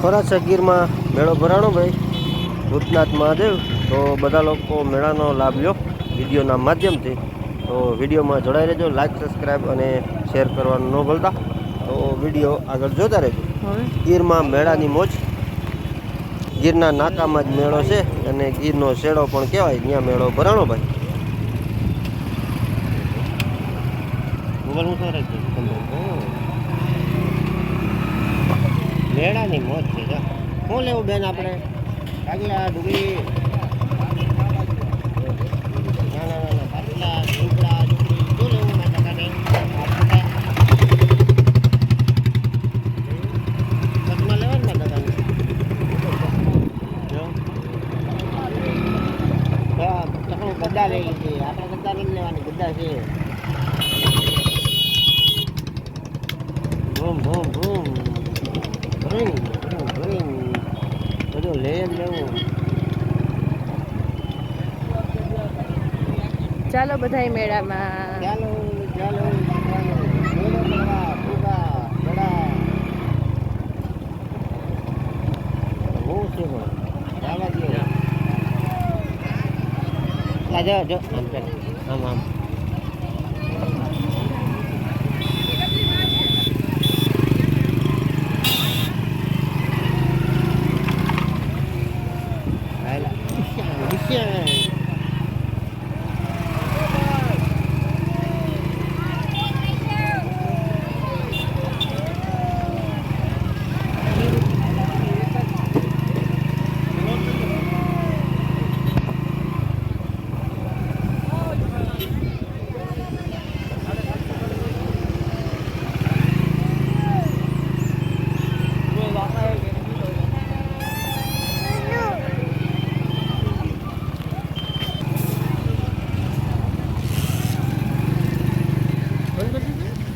ખોરાસા ગીરમાં મેળો ભરાણો ભાઈ. ભૂતનાથ મહાદેવ. તો બધા લોકો મેળાનો લાભ લો વિડીયોના માધ્યમથી. તો વિડીયોમાં જોડાઈ રહેજો લાઈક સબસ્ક્રાઈબ અને શેર કરવાનું ન ભૂલતા. તો વીડિયો આગળ જોતા રહેજો. ગીરમાં મેળાની મોજ. ગીરના નાકામાં જ મેળો છે અને ગીરનો શેડો પણ કહેવાય ત્યાં મેળો ભરાણો ભાઈ. મોબાઈલ હું મેળાની મોજ છે, જો. શું લેવું, બેન, આપણે? કાગલા ડુંગળી. બધા લઈ છે આપણે ગદ્દા નહીં લેવાની, ગદ્દા છે. ભૂમ ભૂમ ભૂમ. ભરીંગ ભરીંગ ભરીંગ બધું લે જ લેવું ચાલો બધાય મેળામાં ચાલો ચાલો ચાલો મેળો કરવા ફૂગા બડા બહુ છે પણ ચાલવા દો લા જો જો આમ ચાલ આમ આમ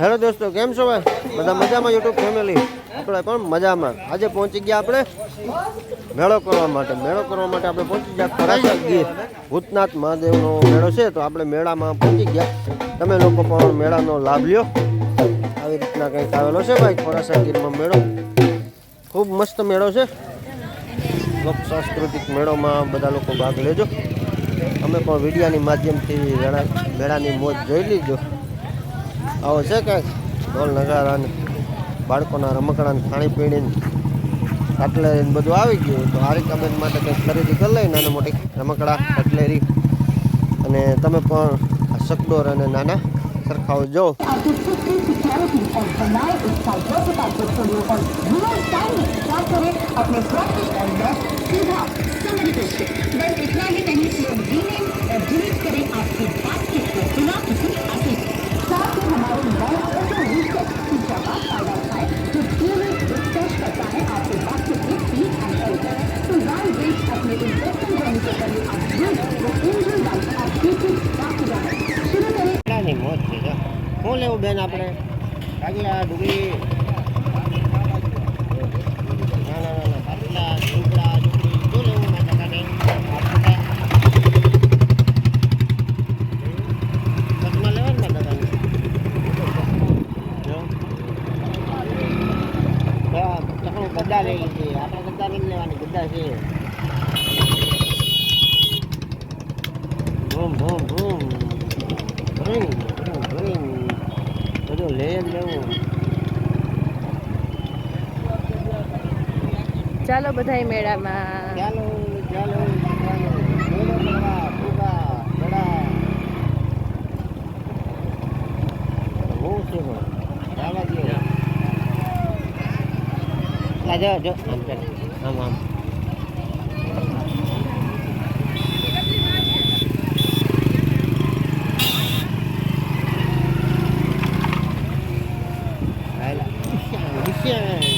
હેલો દોસ્તો, કેમ છો ભાઈ? બધા મજામાં યુટ્યુબ ફેમિલી આપણે પણ મજામાં. આજે પહોંચી ગયા આપણે મેળો કરવા માટે. મેળો કરવા માટે આપણે પહોંચી ગયા ખરાસા ગીર ભૂતનાથ મહાદેવનો મેળો છે, તો આપણે મેળામાં પહોંચી ગયા. તમે લોકો પણ મેળાનો લાભ લ્યો. આવી રીતના કંઈક આવેલો છે ભાઈ? ખોરાસા ગીરમાં મેળો. ખૂબ મસ્ત મેળો છે. લોક સાંસ્કૃતિક મેળોમાં બધા લોકો ભાગ લેજો. અમે પણ વિડીયાની માધ્યમથી મેળા મેળાની મોજ જોઈ લીજો. આવો છે કાંઈક ઢોલ નગારાને, બાળકોના રમકડાને, ખાણીપીણીને ખાણીપીણી ને કટલેરી ને બધું આવી ગયું તો હારિકાબેન માટે કંઈક ખરીદી કરી લઈ નાની મોટી રમકડા, કટલેરી. અને તમે પણ સકડોર અને નાના સરખાઓ જો और बनाए एक साइकोपैथ पोर्टफोलियो और रियल टाइम में क्या करें अपने प्रॉफिट और लॉस सीधा समझ दीजिए बस इतना ही नहीं लोग रीनेम और डिलीट करें आपके बास्केट को बिना किसी हासिल साथ ही हमारे नए ऑटो रीसेट फीचर का फायदा उठाए जो डेली रिफ्रेश करता है आपके बास्केट के फीड एंड हेल्थ तो राउंड रेट अपने इन्वेस्टमेंट जर्नी के करिए अपग्रेड वो एंजल लाइफ अपडेटेड बाकी जाए शुरू करें મેળાની મોજ છે જો શું લેવું બેન આપણે કાગલા ડુંગળી લેવું લેવા ગદ્દા લઈ છે આપણે ગદ્દા નહીં લેવાની ગદ્દા છે ધૂમ ધૂમ ધૂમ બધું લે જ લેવું. ચાલો બધાય મેળામાં. ચાલો ચાલો ચાલો. જો. જો. આમ ચાલ આમ આમ. 耶